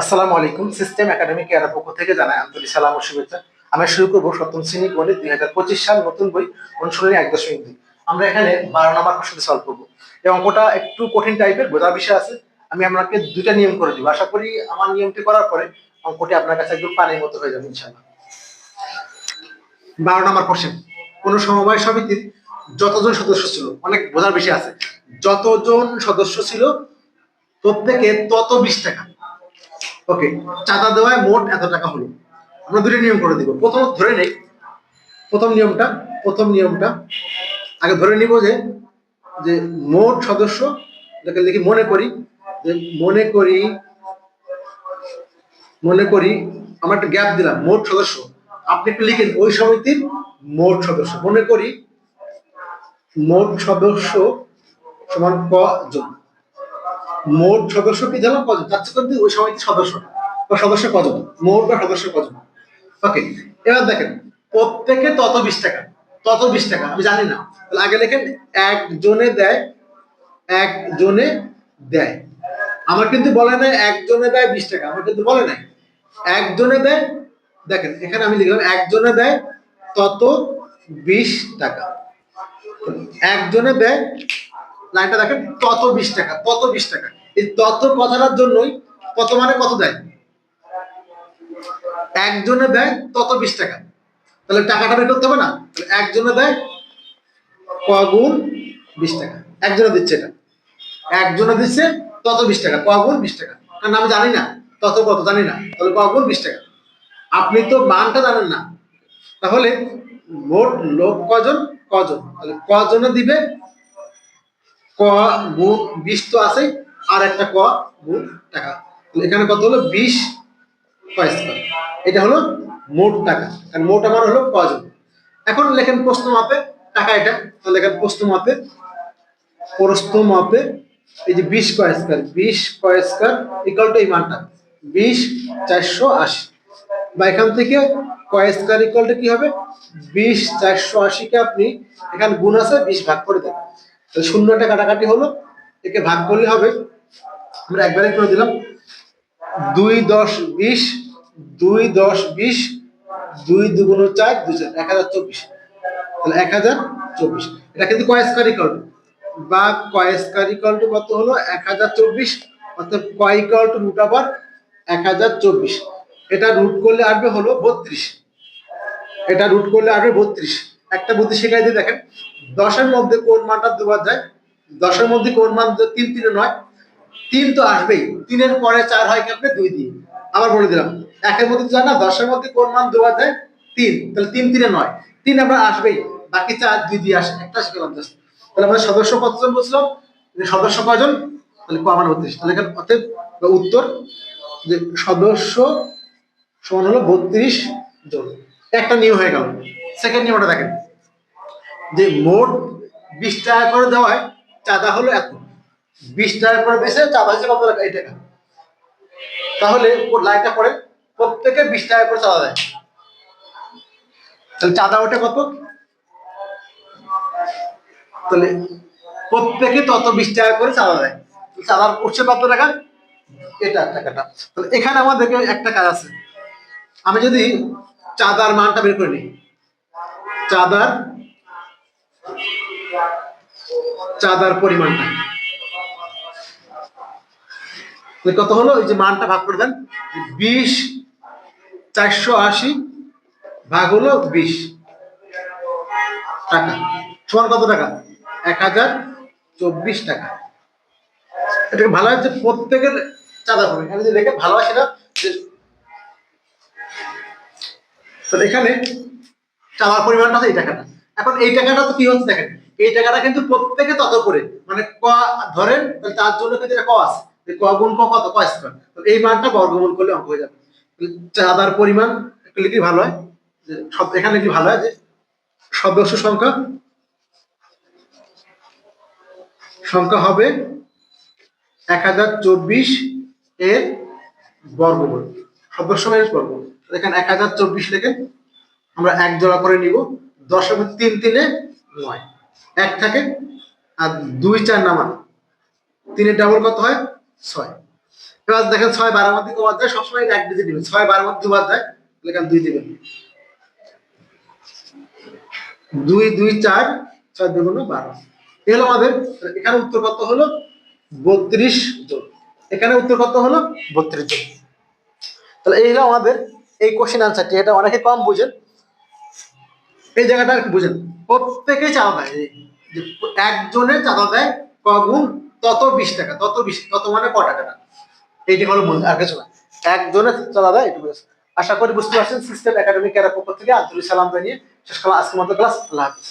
আসসালামু আলাইকুম, system academy care পক্ষ থেকে জানাই আন্তরিক সালাম ও শুভেচ্ছা। আমরা শুরু করব সপ্তম শ্রেণি গণিত দুই হাজার পঁচিশ সাল নতুন বই অনুশীলনী এক দশমিক দুই। আমরা এখানে বারো নম্বর প্রশ্নটি সলভ করব। এই অঙ্কটা একটু কঠিন টাইপের বোঝার বিষয় আছে, আমি আপনাকে দুইটা নিয়ম করে দিব। আশা করি আমার নিয়মটি করার পরে অঙ্কটি আপনার কাছে একদম পানির মতো হয়ে যাবে ইনশাল্লাহ বারো নম্বর কোশ্চেন কোন সমবায় সমিতির যতজন সদস্য ছিল? অনেক বোঝার বিষয় আছে। যতজন সদস্য ছিল? প্রত্যেকে তত বিশ টাকা। ওকে, চাঁদা দেওয়ায় মোট এত টাকা হলো। আমরা দুটো নিয়ম করে দিব। প্রথম ধরে নেই। প্রথম নিয়মটা প্রথম নিয়মটা। আগে ধরে নিব যে যে মোট সদস্য, এটাকে লিখি মনে করি, যে মনে করি মনে করি, আমরা একটা গ্যাপ দিলাম, মোট সদস্য। আপনি একটু লিখেন, ওই সমিতির মোট সদস্য। মনে করি, মোট সদস্য সমান কজন মোট সদস্য কি জানো কজন? যাচ্ছে করতে ওই সমিতির সদস্য বা সদস্য কজন? মোট বা সদস্য কজন? ওকে এবার দেখেন, প্রত্যেকে তত বিশ টাকা, তত বিশ টাকা, আমি জানি না। তাহলে আগে লেখেন, একজনে দেয় একজনে দেয়। আমার কিন্তু বলে নাই, একজনে দেয় বিশ টাকা। আমার কিন্তু বলে নাই। একজনে দেয়, দেখেন, এখানে আমি লিখলাম, একজনে দেয় তত বিশ টাকা। একজনে দেয় লাইনটা দেখেন, তত বিশ টাকা, তত বিশ টাকা। এই তত কথাটার জন্যই কত মানে কত দেয়? একজনে দেয় তত বিশ টাকা। তাহলে টাকাটা বের করতে হবে না? একজনে দেয় কগুণ বিশ টাকা। একজনে দিচ্ছে এটা। একজনে দিচ্ছে তত বিশ টাকা কগুণ বিশ টাকা। কারণ আমি জানি না, তত কত জানি না। তাহলে কগুণ বিশ টাকা। আপনি তো মানটা জানেন না। তাহলে মোট লোক কজন? কজন। তাহলে কজনে দিবে ক গুণ বিশ তো আছে আর একটা ক গুণ টাকা। এখানে কত হলো? বিশ কয় এটা হলো মোট টাকা। কারণ মোট আমার হলো কজন এখন লেখেন প্রশ্ন মাপে, টাকা এটা। তাহলে লেখেন প্রশ্ন মাপে প্রশ্ন মাপে, এই যে বিশ কয় স্কয়ার বিশ কয় স্কয়ার ইকাল টু এই মানটা। বিশ চারশো আশি। বা এখান থেকে কয় স্কয়ার ইকাল টু কি হবে? বিশ চারশো আশিকে আপনি এখানে গুণ আছে, বিশ ভাগ করে দেন তাহলে শূন্যটা কাটাকাটি হলো, একে ভাগ করলে হবে, আমরা একবারে করে দিলাম। দুই দশ বিশ, দুই দশ বিশ, দুই দুগুণ চার, দুই চার, এক হাজার চব্বিশ। তাহলে এক হাজার চব্বিশ। এটা কিন্তু কয় স্কয়ার ইকাল বা কয় স্কয়ার ইকাল টু কত হলো? এক হাজার চব্বিশ, অর্থাৎ কয় ইকাল টু রুট আবার এক হাজার চব্বিশ। এটা রুট করলে আসবে হলো বত্রিশ। এটা রুট করলে আসবে বত্রিশ। একটা বুদ্ধি শেখাই দিয়ে দেখেন, দশের মধ্যে কোন মানটা দুবার যায়? দশের মধ্যে কোন মান তিন তিনে নয়? তিন তো আসবেই, তিনের পরে চার হয় কি আপনি? দুই দিয়ে। আবার বলে দিলাম, একের মধ্যে যায় না, দশের মধ্যে কোন মান দুবার যায়? তিন, তাহলে তিন তিনে নয়। তিন আমরা আসবেই, বাকি চার দুই দিয়ে আসে, একটা শিখলাম জাস্ট তাহলে আমাদের সদস্য কতজন বুঝলাম সদস্য কয়জন? তাহলে কমান বত্রিশ। তাহলে এখানে অতএব উত্তর, যে সদস্য সমান হলো বত্রিশ জন। একটা নিয়ম হয়ে গেল। সেকেন্ড নিয়মটা দেখেন। যে মোট বিশ টাকা করে দেওয়ায় চাঁদা হলো এত বিশ টাকা করে দিয়েছে চাঁদা হচ্ছে কত টাকা? এই টাকা। তাহলে লাইনটা পড়ে? প্রত্যেকে বিশ টাকা করে চাঁদা দেয়। তাহলে চাঁদা ওঠে কত? তাহলে প্রত্যেকে তত বিশ টাকা করে চাঁদা দেয়। চাঁদার উঠছে কত টাকা? এটা টাকাটা। তাহলে এখানে আমাদেরকে একটা কাজ আছে। আমি যদি চাঁদার মানটা বের করে নিই। চাঁদার চাঁদার পরিমাণটা। কত হলো? এই যে মানটা ভাগ করে দেন। বিশ চারশো আশি ভাগ হলো বিশ। টাকা। সমান কত টাকা? এক হাজার চব্বিশ টাকা। এটাকে ভালো যে প্রত্যেকের চাঁদা হবে। এখানে যে দেখে ভালো সেটা এখানে চাঁদার পরিমাণটা আছে এই টাকাটা। এখন এই টাকাটা তো কি হচ্ছে দেখেন, এই টাকাটা কিন্তু প্রত্যেকে তত করে মানে ক, ধরেন, তাহলে তার জন্য কিন্তু এটা ক আছে ক গুণ ক কত, ক স্কয়ার। তো এই মানটা বর্গমূল করলে অঙ্ক হয়ে যাবে। চাঁদার পরিমাণ একটু লিখলে ভালো হয় সব, এখানে লিখলে ভালো হয়, যে সদস্য সংখ্যা সংখ্যা হবে এক হাজার চব্বিশ এর বর্গমূল। সদস্য বর্গমূল। এখানে এক হাজার চব্বিশ লেখেন আমরা এক জোড়া করে নিব। দশের মধ্যে তিন তিনে নয়। এক থাকে আর দুই চার নামান। তিনের ডাবল কত হয়? ছয়। এবার দেখেন ছয় বারোর মধ্যে কবার যায় সবসময় এক ডিজিট নেবেন। ছয় বারোর মধ্যে দুবার যায় তাহলে এখানে দুই দেবেন। দুই দুই চার ছয় দুগুণ বারো। এই হলো আমাদের এখানে উত্তর কত হলো? বত্রিশ জন এখানে উত্তর কত হলো? বত্রিশ জন তাহলে এই হলো আমাদের এই কোশ্চেন আনসারটি এটা অনেকে কম বুঝেন। এই জায়গাটা একটু বুঝেন? প্রত্যেকেই চাঁদা দেয় যে একজনের চাঁদা দেয় কগুণ তত বিশ টাকা, তত বিশ, তত মানে ক টাকাটা। এইটি হলো মূল আর কিছু না। একজনের চাঁদা দেয়, এটুকু আশা করি বুঝতে পারছেন সিস্টেম একাডেমিক এর পক্ষ থেকে আন্তরিক সালাম জানিয়ে শেষ করলাম আজকের মতো ক্লাস। আল্লাহ হাফিজ।